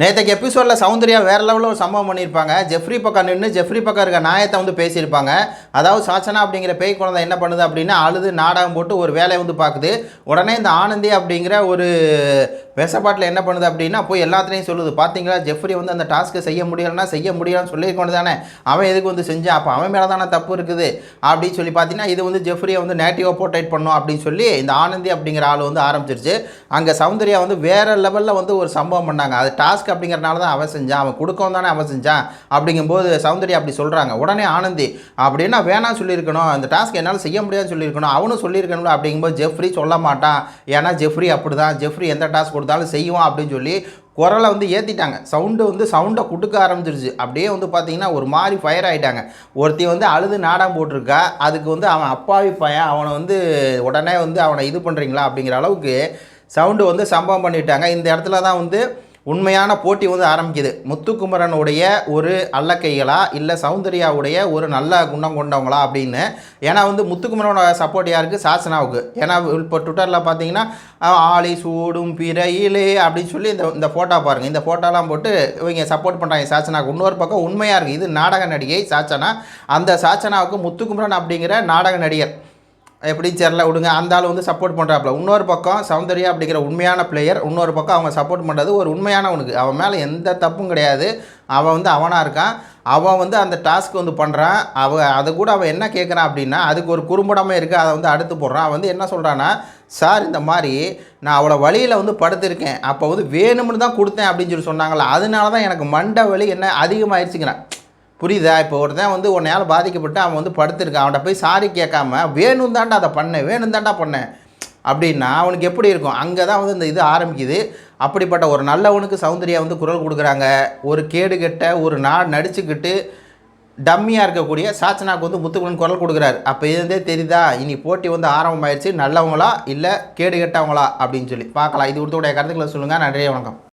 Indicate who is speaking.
Speaker 1: நேற்றுக்கு எபிசோடில் சௌந்தர்யா வேறு லெவலில் ஒரு சம்பவம் பண்ணியிருப்பாங்க. ஜெஃப்ரி பக்கம் நின்று ஜெஃப்ரி பக்கம் இருக்க நாயத்தை வந்து பேசியிருப்பாங்க. அதாவது சாச்சனா அப்படிங்கிற பேய் குழந்தை என்ன பண்ணுது அப்படின்னா அழுது நாடகம் போட்டு ஒரு வேலையை வந்து பார்க்குது. உடனே இந்த ஆனந்தி அப்படிங்கிற ஒரு விஷப்பாட்டில் என்ன பண்ணுது அப்படின்னா போய் எல்லாத்துலேயும் சொல்லுது. பார்த்தீங்களா ஜெஃப்ரி வந்து அந்த டாஸ்க்கை செய்ய முடியலைன்னா செய்ய முடியலன்னு சொல்லியிருக்கணும் தானே அவன் எதுக்கு வந்து செஞ்சான் அப்போ அவன் மேலே தானே தப்பு இருக்குது? அப்படின்னு சொல்லி பார்த்தீங்கன்னா இது வந்து ஜெஃப்ரியை வந்து நேட்டிவாக போர்ட்ரேட் பண்ணும் அப்படின்னு சொல்லி இந்த ஆனந்தி அப்படிங்கிற ஆள் வந்து ஆரம்பிச்சிருச்சு. அங்கே சௌந்தர்யா வந்து வேறு லெவலில் வந்து ஒரு சம்பவம் பண்ணாங்க. அது டாஸ்க் அப்படிங்கிறனால தான் அவன் செஞ்சான். அவன் கொடுக்கவும் தானே அவன் செஞ்சான். அப்படிங்கும்போது சௌந்தர்யா அப்படி சொல்கிறாங்க உடனே ஆனந்தி அப்படின்னா வேணாம் சொல்லியிருக்கணும். அந்த டாஸ்க் என்னால் செய்ய முடியாதுன்னு சொல்லியிருக்கணும். அவனும் சொல்லியிருக்கணும்ல. அப்படிங்கும்போது ஜெஃப்ரி சொல்ல மாட்டான். ஏன்னா ஜெஃப்ரி அப்படி தான் ஜெஃப்ரி எந்த டாஸ்க் கொடுத்தாலும் செய்வான் அப்படின்னு சொல்லி குரலை வந்து ஏற்றிட்டாங்க சவுண்டு வந்து சவுண்டை கொடுக்க ஆரம்பிச்சிருச்சு. அப்படியே வந்து பார்த்தீங்கன்னா ஒரு மாதிரி ஃபயர் ஆகிட்டாங்க ஒருத்தி வந்து அழுது நாடகம் போட்டிருக்கா. அதுக்கு வந்து அவன் அப்பாவி பையன். அவனை வந்து உடனே வந்து அவனை இது பண்ணுறீங்களா அப்படிங்கிற அளவுக்கு சவுண்டு வந்து சம்பவம் பண்ணிட்டாங்க. இந்த இடத்துல தான் வந்து உண்மையான போட்டி வந்து ஆரம்பிக்குது. முத்துக்குமரனுடைய ஒரு அல்லக்கைகளா இல்லை சௌந்தர்யாவுடைய ஒரு நல்ல குணம் கொண்டவங்களா அப்படின்னு. ஏன்னா வந்து முத்துக்குமரனோட சப்போர்ட் யாருக்கு? சாசனாவுக்கு. ஏன்னா இப்போ ட்விட்டரில் பார்த்தீங்கன்னா ஆளி சூடும் பிறையிலே அப்படின்னு சொல்லி இந்த இந்த ஃபோட்டோ பாருங்கள் இந்த ஃபோட்டோலாம் போட்டு இவங்க சப்போர்ட் பண்ணுறாங்க சாச்சனாவுக்கு இன்னொரு பக்கம் உண்மையாக இருக்குது இது நாடக நடிகை சாச்சனா அந்த சாச்சனாவுக்கு முத்துக்குமரன் அப்படிங்கிற நாடக நடிகர். எப்படி தெரில விடுங்க. அந்த ஆள் வந்து சப்போர்ட் பண்ணுறாப்புல இன்னொரு பக்கம் சௌந்தர்யா அப்படிங்கிற உண்மையான பிளேயர் இன்னொரு பக்கம் அவங்க சப்போர்ட் பண்ணுறது ஒரு உண்மையானவனுக்கு. அவன் மேலே எந்த தப்பும் கிடையாது. அவன் வந்து அவனாக இருக்கான். அவன் வந்து அந்த டாஸ்க் வந்து பண்ணுறான் அவன் அதை கூட அவன் என்ன கேட்குறான் அப்படின்னா அதுக்கு ஒரு குறும்படமே இருக்குது அதை வந்து அடுத்து போடுறான். அவன் வந்து என்ன சொல்கிறான்னா சார் இந்த மாதிரி நான் அவளை வழியில் வந்து படுத்திருக்கேன். அப்போ வந்து வேணும்னு தான் கொடுத்தேன் அப்படின்னு சொல்லி சொன்னாங்களா அதனால தான் எனக்கு மண்டை வலி என்ன அதிகமாகிடுச்சுங்கிறான் புரியுதா? இப்போ ஒருத்தன் வந்து உன்னையால் பாதிக்கப்பட்டு அவன் வந்து படுத்திருக்கான். அவன்கிட்ட போய் சாரி கேட்காம வேணும் தாண்டா அதை பண்ணேன் வேணும் தாண்டா பண்ணேன் அப்படின்னா அவனுக்கு எப்படி இருக்கும்? அங்கே தான் வந்து இந்த இது ஆரம்பிக்குது. அப்படிப்பட்ட ஒரு நல்லவனுக்கு சௌந்தர்யா வந்து குரல் கொடுக்குறாங்க. ஒரு கேடு கெட்ட ஒரு நாள் நடிச்சுக்கிட்டு டம்மியாக இருக்கக்கூடிய சாச்சனாக்கு வந்து முத்துக்குடன் குரல் கொடுக்குறாரு. அப்போ இருந்தே தெரியுதா? இனி போட்டி வந்து ஆரம்பமாயிடுச்சு நல்லவங்களா இல்லை கேடு கெட்டவங்களா? அப்படின்னு சொல்லி. பார்க்கலாம். இது கொடுத்தோடைய கருத்துக்களை சொல்லுங்கள் நன்றி வணக்கம்.